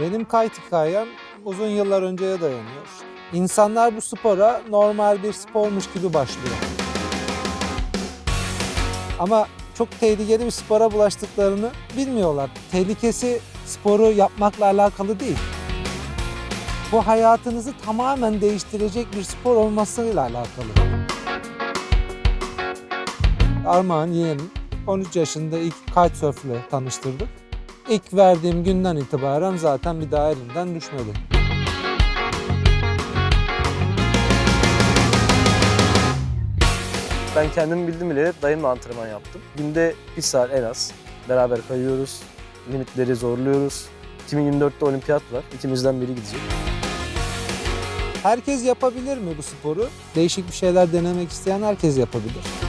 Benim kite hikayem uzun yıllar önceye dayanıyor. İnsanlar bu spora normal bir spormuş gibi başlıyor. Ama çok tehlikeli bir spora bulaştıklarını bilmiyorlar. Tehlikesi sporu yapmakla alakalı değil. Bu hayatınızı tamamen değiştirecek bir spor olmasıyla alakalı. Armağan yeğenim 13 yaşında ilk kitesurf ile tanıştırdık. İlk verdiğim günden itibaren zaten bir daha elimden düşmedi. Ben kendim bildim bile dayımla antrenman yaptım. Günde bir saat en az beraber kayıyoruz. Limitleri zorluyoruz. 2024'te olimpiyat var. İkimizden biri gidecek. Herkes yapabilir mi bu sporu? Değişik bir şeyler denemek isteyen herkes yapabilir.